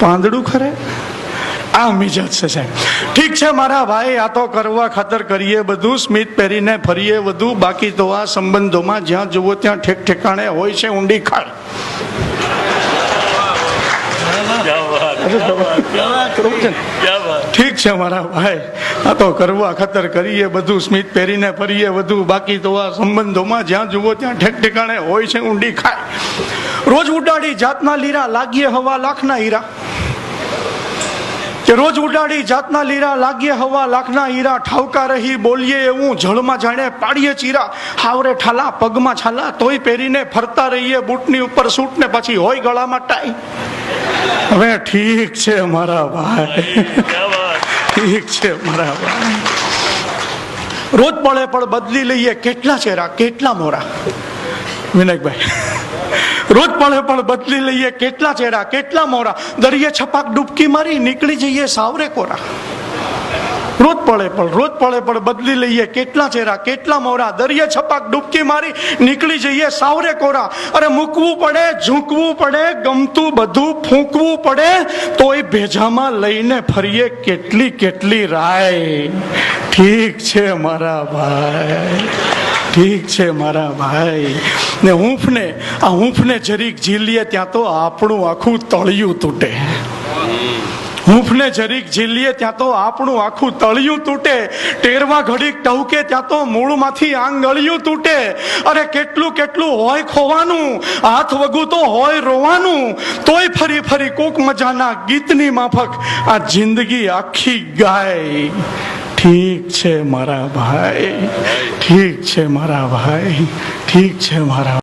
પાંદડું ખરે? આ મિજાજ છે સાહેબ. ઠીક છે, મારા ભાઈ, આ તો કરવા ખાતર કરીએ બધું, સ્મિત પહેરીને ફરીએ બધું બાકી તો આ સંબંધોમાં જ્યાં જુઓ ત્યાં ઠેક ઠેકાણે હોય છે ઊંડી ખાડ ઠીક છે, મારા ભાઈ, આ તો કરવા ખાતર કરીએ બધું, સ્મિત પહેરીને ફરીએ બધું બાકી તો આ સંબંધોમાં જ્યાં જુઓ ત્યાં ઠેક ઠેકાણે હોય છે ઊંડી ખાય રોજ ઉડાડી જાતના લીરા, લાગીએ હવા લાખના હીરા. કે રોજ ઉડાડી જાતના લીરા લાગીએ હવા, લાખના હીરા, ઠાવકા રહી બોલીએ એવું જળમાં જાણે પાડીએ ચીરા. હાવરે ઠાલા, પગમાં છાલા, તોય પહેરીને ફરતા રહીએ બૂટની ઉપર સૂટ ને પછી હોય ગળામાં ટાઈ. હવે ઠીક છે મારા ભાઈ. ઠીક છે મારા ભાઈ. રોજ પડે પણ બદલી લઈએ. કેટલા ચહેરા, કેટલા મોરા. વિનાયકભાઈ રોજ પળે પણ બદલી લઈએ. કેટલા ચહેરા કેટલા મોરા દરિયે છપાક ડૂબકી મારી, નીકળી જઈએ સાવરે કોરા. રોજ પડે પણ રોજ પળે પણ બદલી લઈએ. કેટલા ચહેરા કેટલા મોરા દરિયે છપાક ડૂબકી મારી, નીકળી જઈએ સાવરે કોરા. અરે મૂકવું પડે, ઝૂંકવું પડે, ગમતું બધું ફૂંકવું પડે, તોય ભેજામાં લઈને ફરીએ કેટલી કેટલી રાય. ઠીક છે મારા ભાઈ. ઠીક છે મારા ભાઈ. ને હૂંફને, આ હૂંફને જરીક ઝીલીએ ત્યાં તો આપણું આખું તળિયું તૂટે. હૂંફને જરીક ઝીલીએ ત્યાં તો આપણું આખું તળિયું તૂટે. ટેરવા ઘડીક ટહુકે ત્યાં તો મૂળમાંથી આંગળિયું તૂટે. અરે કેટલું કેટલું હોય ખોવાનું, હાથ વગું તો હોય રોવાનું. તોય ફરી ફરી કોક મજાના ગીતની માફક આ જિંદગી આખી ગાય. ઠીક છે મારા ભાઈ ઠીક છે મારા ભાઈ ઠીક છે મારા